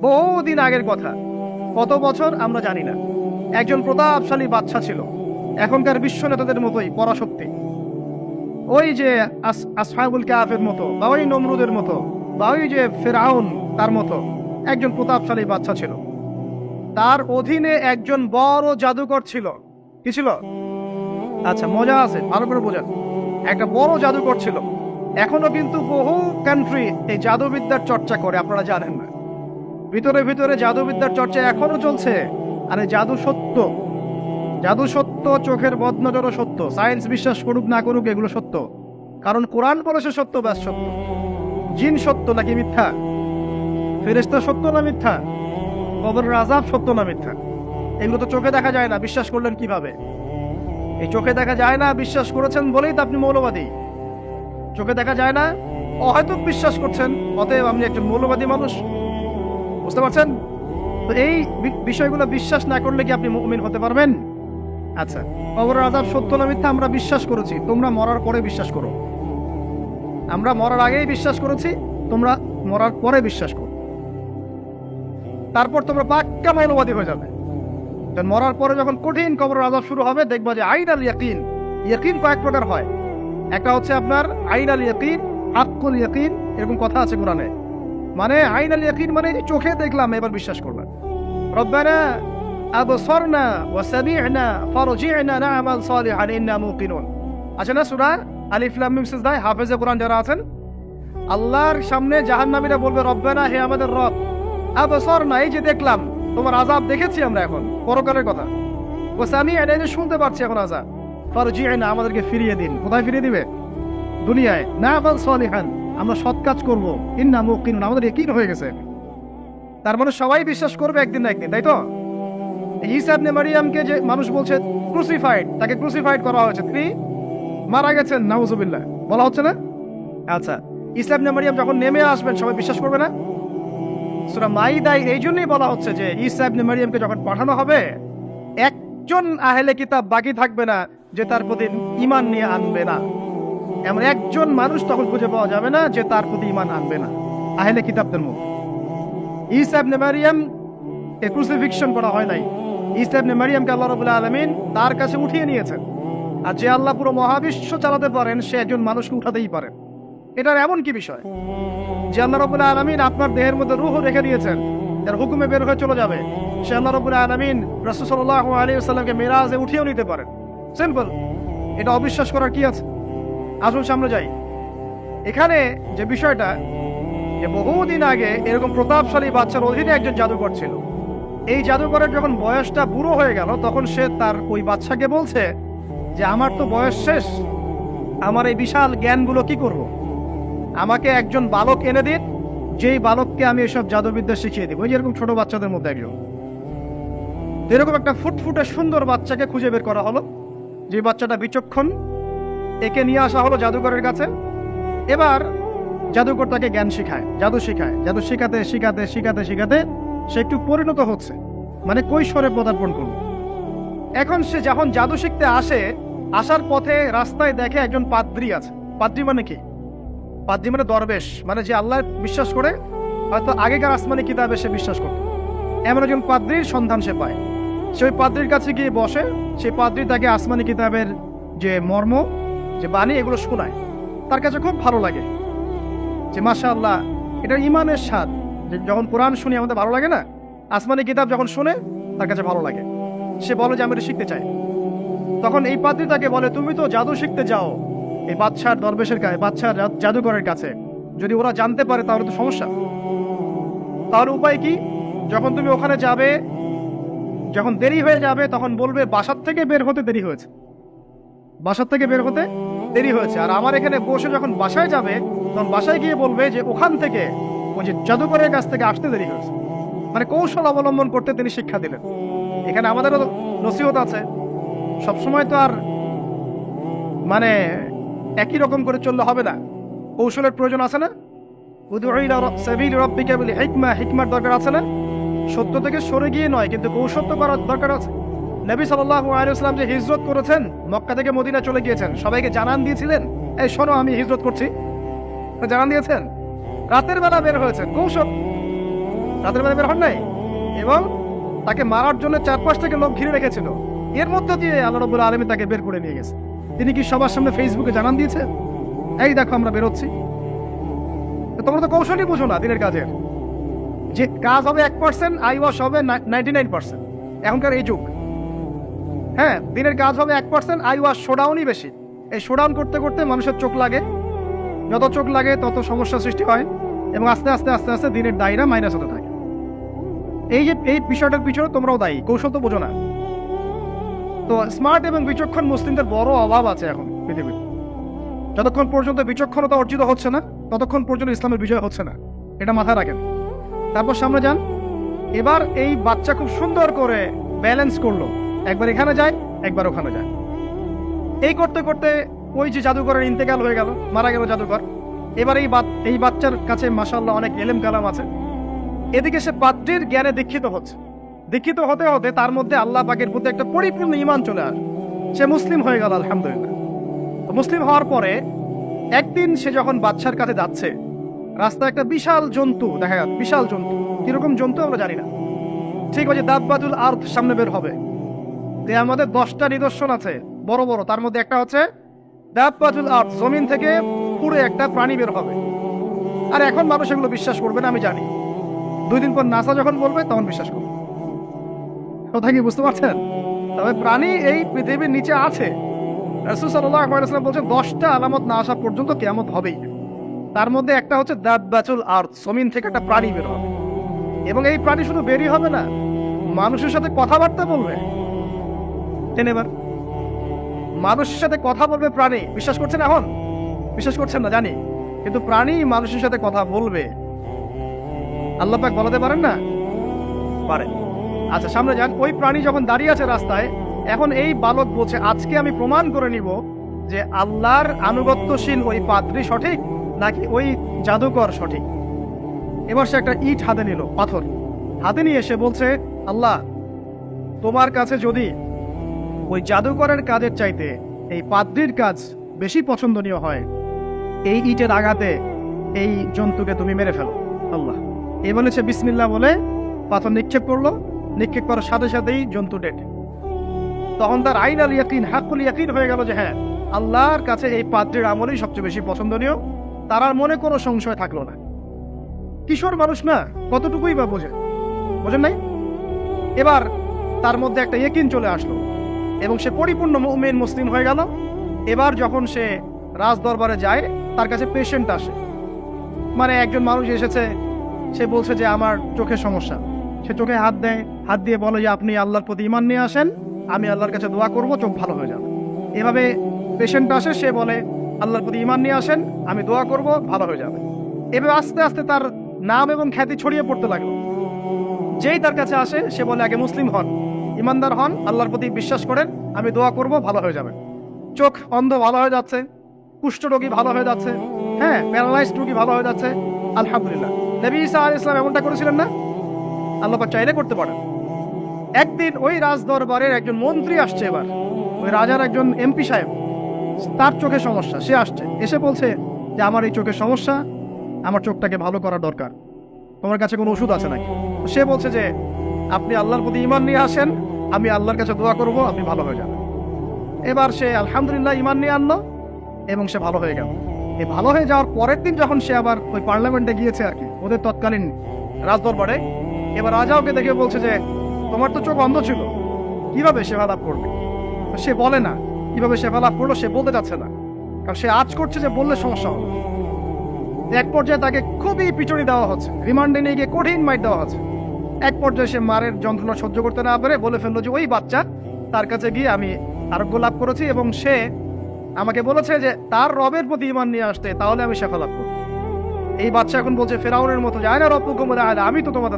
বহুদিন আগের কথা। কত বছর আমরা জানি না। একজন প্রতাপশালী বাচ্চা ছিল। এখনকার বিশ্ব নেতাদের মতোই, পরাশক্তি। ওই যে আস- আসহাবুল কাফের মতো বা ওই নমরুদের মতো বা ওই যে ফেরাউন তার মতো একজন প্রতাপশালী বাচ্চা ছিল। তার অধীনে একজন বড় জাদুকর ছিল। কি ছিল? আচ্ছা মজা আছে, ভালো করে বোঝান। একটা বড় জাদুকর ছিল। এখনও কিন্তু বহু কান্ট্রি এই জাদুবিদ্যার চর্চা করে, আপনারা জানেন না। ভিতরে ভিতরে জাদুবিদ্যার চর্চা এখনও চলছে। আরে জাদু সত্য। জাদু সত্য, চোখের বদনজরও সত্য। সায়েন্স বিশ্বাস করুক না করুক, এগুলো সত্য। কারণ কোরআন বলেছে সত্য, ব্যাস সত্য। জিন সত্য নাকি মিথ্যা? ফেরেস্তা সত্য না মিথ্যা? কবর আজাব সত্য না মিথ্যা? এগুলো তো চোখে দেখা যায় না, বিশ্বাস করলেন কীভাবে? এই চোখে দেখা যায় না, বিশ্বাস করেছেন বলেই তো আপনি মৌলবাদী। চোখে দেখা যায় না হয়তো বিশ্বাস করছেন, অতএব আপনি একজন মৌলবাদী মানুষ। বুঝতে পারছেন? তো এই বিষয়গুলো বিশ্বাস না করলে কি আপনি মুমিন হতে পারবেন? আচ্ছা কবরের আজাব সত্য না মিথ্যা আমরা বিশ্বাস করেছি। তোমরা মরার পরে বিশ্বাস করো। আমরা মরার আগেই বিশ্বাস করেছি, তোমরা মরার পরে বিশ্বাস করো। তারপর তোমরা পাক্কা মৌলবাদী হয়ে যাবে। মরার পরে যখন কঠিন কবরের আজাব শুরু হবে, দেখবা যে আইন আল ইয়াকিন। ইয়াকিন কয়েক প্রকার হয়। একটা হচ্ছে আপনার আইন আল ইয়াকিন আক্কুল ইয়াকিন, এরকম কথা আছে কোরআনে। মানে আইন আল ইয়াকিন মানে যে চোখে দেখলাম, এবার বিশ্বাস করবেন। রব্বানা, আবসরনা ওয়া সামি'না, ফারজি'না না'মাল সালিহান, ইন্না মুকিনুন। আছে না সূরা? আলিফ লাম মিম সিজদা হাফেজে কোরআন যারা আছেন? আল্লাহর সামনে জাহান্নামীরা বলবে, রব্বানা, হে আমাদের রব, আবসরনা, এই যে দেখলাম, তোমার আজাব দেখেছি আমরা এখন, পরকালের কথা। ও সামি এই যে শুনতে পাচ্ছি এখন আজাব ফারজি'না, আমাদেরকে ফিরিয়ে দিন। কোথায় ফিরিয়ে দিবে? দুনিয়ায়। না'মাল সালিহান। আমরা সৎ কাজ করব। ইন্না মুকিনুন আমাদের ইয়াকিন হয়ে গেছে। তার মানে সবাই বিশ্বাস করবে একদিন না একদিন, তাই তো? এই ঈসা মারিয়ামকে যে মানুষ বলছে ক্রুসিফাইড তাকে ক্রুসিফাইড করা হয়েছে, তিনি মারা গেছেন, নাউজুবিল্লাহ। বলা হচ্ছে না? আচ্ছা ঈসা ইবনে মারিয়াম যখন নেমে আসবেন, সবাই বিশ্বাস করবে না? সূরা মাইদায় এই জন্যই বলা হচ্ছে যে ঈসা ইবনে মারিয়ামকে যখন পাঠানো হবে, একজন আহলে কিতাব বাকি থাকবে না যে তার প্রতি ঈমান নিয়ে আনবে না। এমন একজন মানুষ তখন খুঁজে পাওয়া যাবে না যে তার প্রতি ঈমান আনবে না। আহলে কিতাবদের মধ্যে ঈসা ইবনে মারিয়াম এ ক্রুসিফিকশন করা হয় নাই। ঈসা ইবনে মারিয়ামকে আল্লাহ রাব্বুল আলামিন তার কাছে উঠিয়ে নিয়েছেন। আর যে আল্লাহ পুরো মহাবিশ্ব চালাতে পারেন, সে একজন মানুষকে উঠাতেই পারেন এটার এমন কি বিষয়? যে আল্লাহ রাব্বুল আলামিন আপনার দেহের মধ্যে রুহ রেখে দিয়েছেন। তার হুকুমে বের হয়ে চলে যাবে। সে আল্লাহ রাব্বুল আলামিন রাসূল সাল্লাল্লাহু আলাইহি ওয়াসাল্লামকে মিরাজে উঠিয়েও নিতে পারেন। সিম্পল। এটা অবিশ্বাস করার কি আছে? আসুন সামনে যাই। এখানে যে বিষয়টা, যে বহুদিন আগে এরকম প্রতাপশালী বাচ্চার অধীনে একজন জাদুকর ছিল। এই জাদুকরের যখন বয়সটা বুড়ো হয়ে গেল, তখন সে তার ওই বাচ্চাকে বলছে যে, আমার তো বয়স শেষ। আমার এই বিশাল জ্ঞানগুলো কি করব। আমাকে একজন বালক এনে দিন, যেই বালককে আমি এসব জাদুবিদ্যা শিখিয়ে দিব। ওই যেরকম ছোট বাচ্চাদের মধ্যে একজন। এরকম একটা ফুটফুটে সুন্দর বাচ্চাকে খুঁজে বের করা হলো, যে বাচ্চাটা বিচক্ষণ একে নিয়ে আসা হলো জাদুকরের কাছে। এবার জাদুকর তাকে জ্ঞান শেখায়, জাদু শেখায়, জাদু শেখাতে শেখাতে শেখাতে শেখাতে সে একটু পরিণত হচ্ছে মানে কৈশোরে পদার্পণ করল। এখন সে যখন জাদু শিখতে আসে, আসার পথে রাস্তায় দেখে একজন পাদ্রি আছে। পাদ্রি মানে কি? পাদ্রি মানে দরবেশ মানে যে আল্লাহ বিশ্বাস করে, হয়তো আগেকার আসমানি কিতাবে সে বিশ্বাস করত। এমন একজন পাদ্রির সন্ধান সে পায়। সে ওই পাদ্রির কাছে গিয়ে বসে সেই পাদ্রি তাকে আসমানি কিতাবের যে মর্ম যে বাণী এগুলো শোনায়, তার কাছে খুব ভালো লাগে। যে মাশা আল্লাহ এটা ইমানের স্বাদ, যে যখন কোরআন শুনি আমাদের ভালো লাগে না, আসমানি কিতাব যখন শুনে, তার কাছে ভালো লাগে। সে বলে যে, আমি এটা শিখতে চাই। তখন এই পাত্রী তাকে বলে, তুমি তো জাদু শিখতে যাও, এই বাচ্চার দরবেশের কাছে বাচ্চার জাদুঘরের কাছে। যদি ওরা জানতে পারে, তাহলে তো সমস্যা। তার উপায় কি? যখন তুমি ওখানে যাবে, যখন দেরি হয়ে যাবে, তখন বলবে, বাসার থেকে বের হতে দেরি হয়েছে। বাসার থেকে বের হতে দেরি হয়েছে। আর আমার এখানে বসে যখন বাসায় যাবে, তখন বাসায় গিয়ে বলবে যে ওখান থেকে ওই যে জাদুকরের কাছ থেকে আসতে দেরি হয়েছে। মানে কৌশল অবলম্বন করতে তিনি শিক্ষা দিলেন। এখানে আমাদেরও নসিহত আছে। সবসময় তো আর মানে একই রকম করে চললে হবে না। কৌশলের প্রয়োজন আছে না? হিকমা। হিকমার দরকার আছে না? সত্য থেকে সরে গিয়ে নয়, কিন্তু কৌশল তো করার দরকার আছে। নবী সাল্লাল্লাহু আলাইহি ওয়াসাল্লাম যে হিজরত করেছেন, মক্কা থেকে মদিনা চলে গিয়েছেন, সবাইকে জানান দিয়েছিলেন, এই শোনো, আমি হিজরত করছি। জানান দিয়েছেন? রাতের বেলা বের হয়েছেন, কৌশল। রাতের বেলা বের হন নাই? এবং তাকে মারার জন্য চারপাশ থেকে লোক ঘিরে রেখেছিল। এর মধ্য দিয়ে আল্লাহ রবুল আলমী তাকে বের করে নিয়ে গেছে। তিনি কি সবার সামনে ফেসবুকে জানান দিয়েছে এই দেখো, আমরা বেরোচ্ছি। তোমরা তো কৌশলই বুঝো না দিনের কাজের। যে কাজ হবে এক পার্সেন্ট আই ওয়াশ হবে নাইনটি নাইন পার্সেন্ট এখনকার এই যুগ। হ্যাঁ দিনের কাজ হবে এক পার্সেন্ট আই ওয়াশ শোডাউনই বেশি। এই শোডাউন করতে করতে মানুষের চোখ লাগে। যত চোখ লাগে, তত সমস্যা সৃষ্টি হয় এবং আস্তে আস্তে আস্তে আস্তে দিনের দায়রা মাইনাস হতে থাকে। এই যে, এই বিষয়টার পিছনে তোমরাও দায়ী। কৌশল তো বোঝো না। তো স্মার্ট এবং বিচক্ষণ মুসলিমদের বড় অভাব আছে এখন পৃথিবীতে। যতক্ষণ পর্যন্ত বিচক্ষণতা অর্জিত হচ্ছে না, ততক্ষণ পর্যন্ত ইসলামের বিজয় হচ্ছে না। এটা মাথায় রাখেন। তারপর সামনে যান। এবার এই বাচ্চা খুব সুন্দর করে ব্যালেন্স করল। একবার এখানে যায়, একবার ওখানে যায়। এই করতে করতে ওই যে জাদুঘরের ইন্তেকাল হয়ে গেল, মারা গেল জাদুঘর। এবার এই এই বাচ্চার কাছে মাসাল্লাহ অনেক এলেম কালাম আছে। এদিকে সে পাত্রের জ্ঞানে দীক্ষিত হচ্ছে। দীক্ষিত হতে হতে তার মধ্যে আল্লাহ পাকের প্রতি একটা পরিপূর্ণ ইমান চলে আসে। সে মুসলিম হয়ে গেল, আলহামদুলিল্লাহ। মুসলিম হওয়ার পরে একদিন সে যখন বাচ্চার কাছে যাচ্ছে, রাস্তায় একটা বিশাল জন্তু, দেখা যাচ্ছে, বিশাল জন্তু। কীরকম জন্তু আমরা জানি না। ঠিক আছে দাব্বাতুল আর্থ সামনে বের হবে। আমাদের দশটা নিদর্শন আছে, বড় বড়। তার মধ্যে একটা হচ্ছে জমিন থেকে পুরো একটা প্রাণী বের হবে। আর এখন মানুষ এগুলো বিশ্বাস করবে না, আমি জানি। দুই দিন পর নাসা যখন বলবে, তখন বিশ্বাস করবে। কথা কি, বুঝতে পারছেন? তবে প্রাণী এই পৃথিবীর নিচে আছে। রাসূল বলছেন, দশটা আলামত না আসা পর্যন্ত কিয়ামত হবেই। তার মধ্যে একটা হচ্ছে দাব্বাতুল আর্থ জমিন থেকে একটা প্রাণী বের হবে। এবং এই প্রাণী শুধু বেরই হবে না, মানুষের সাথে কথাবার্তা বলবে। টেন এবার। মানুষের সাথে কথা বলবে প্রাণী, বিশ্বাস করছেন এখন? বিশ্বাস করছেন না, জানি। কিন্তু প্রাণী মানুষের সাথে কথা বলবে। আল্লাহ পাক বলাতে পারেন না? পারে আচ্ছা সামনে যান। ওই প্রাণী যখন দাঁড়িয়ে আছে রাস্তায়, এখন এই বালক বলছে, আজকে আমি প্রমাণ করে নিব যে আল্লাহর আনুগত্যশীল ওই পাত্রী সঠিক নাকি ওই জাদুকর সঠিক? এবার সে একটা ইট হাতে নিল, পাথর। হাতে নিয়ে এসে বলছে, আল্লাহ, তোমার কাছে যদি ওই জাদুকরের কাজের চাইতে এই পাদ্রির কাজ বেশি পছন্দনীয় হয়। এই ইটের আঘাতে এই জন্তুকে তুমি মেরে ফেলো। আল্লাহ। এ বলেছে বিসমিল্লাহ বলে পাথর নিক্ষেপ করল। নিক্ষেপ করার সাথে সাথেই জন্তু ডেট। তখন তার আইন আল ইয়াকিন হাকুল ইয়াকিন হয়ে গেল যে হ্যাঁ আল্লাহর কাছে এই পাদ্রির আমলই সবচেয়ে বেশি পছন্দনীয়। তার আর মনে কোনো সংশয় থাকল না। কিশোর মানুষ না, কতটুকুই বা বোঝে? বোঝেন নাই? এবার তার মধ্যে একটা ইয়েকিন চলে আসলো। এবং সে পরিপূর্ণ মুমিন মুসলিম হয়ে গেল। এবার যখন সে রাজ দরবারে যায়, তার কাছে পেশেন্ট আসে। মানে একজন মানুষ এসেছে, সে বলছে যে, আমার চোখের সমস্যা। সে চোখে হাত দেয়, হাত দিয়ে বলে যে, আপনি আল্লাহর প্রতি ইমান নিয়ে আসেন, আমি আল্লাহর কাছে দোয়া করব, চোখ ভালো হয়ে যাবে। এভাবে পেশেন্ট আসে, সে বলে, আল্লাহর প্রতি ইমান নিয়ে আসেন, আমি দোয়া করব, ভালো হয়ে যাবে। এভাবে আস্তে আস্তে তার নাম এবং খ্যাতি ছড়িয়ে পড়তে লাগল। যেই তার কাছে আসে, সে বলে, আগে মুসলিম হন। ইমানদার হন, আল্লাহর প্রতি বিশ্বাস করেন, আমি দোয়া করব, ভালো হয়ে যাবে। চোখ অন্ধ ভালো হয়ে যাচ্ছে, কুষ্ঠ রোগী ভালো হয়ে যাচ্ছে হ্যাঁ প্যারালাইজড রোগী ভালো হয়ে যাচ্ছে, আলহামদুলিল্লাহ। নবী ইসা আল ইসলাম এমনটা করেছিলেন না? আল্লাহ চাইলে করতে পারেন। একদিন ওই রাজ দরবারের একজন মন্ত্রী আসছে এবার। ওই রাজার একজন এমপি সাহেব, তার চোখে সমস্যা, সে আসছে, এসে বলছে যে, আমার এই চোখের সমস্যা, আমার চোখটাকে ভালো করা দরকার। তোমার কাছে কোনো ওষুধ আছে নাকি? সে বলছে যে, আপনি আল্লাহর প্রতি ইমান নিয়ে আসেন আমি আল্লাহর কাছে দোয়া করব, আপনি ভালো হয়ে যাবেন। এবার সে আলহামদুলিল্লাহ ইমান নিয়ে আনলো এবং সে ভালো হয়ে গেল। এই ভালো হয়ে যাওয়ার পরের দিন যখন সে আবার ওই পার্লামেন্টে গিয়েছে আর কি, ওদের তৎকালীন রাজদরবারে, এবার রাজা ওকে দেখে বলছে যে, তোমার তো চোখ অন্ধ ছিল, কীভাবে সেবা লাভ করবে? সে বলে না, কীভাবে সেবা লাভ করল সে বলতে যাচ্ছে না। কারণ সে আজ করছে যে বললে সমস্যা হবে এক পর্যায়ে তাকে খুবই পিটুনি দেওয়া হচ্ছে, রিমান্ডে নিয়ে গিয়ে কঠিন মাইট দেওয়া হচ্ছে। এক পর্যায়ে সে মারের যন্ত্রণা সহ্য করতে না পারে বলে ফেলল যে, ওই বাচ্চা, তার কাছে গিয়ে আমি আরোগ্য লাভ করেছি এবং সে আমাকে বলেছে যে, তার রবের প্রতি ইমান নিয়ে আসতে, তাহলে আমি শেখা লাভ করব। এই বাচ্চা এখন বলছে, ফেরাউনের মতো যায় না রব আমি তো তোমাদের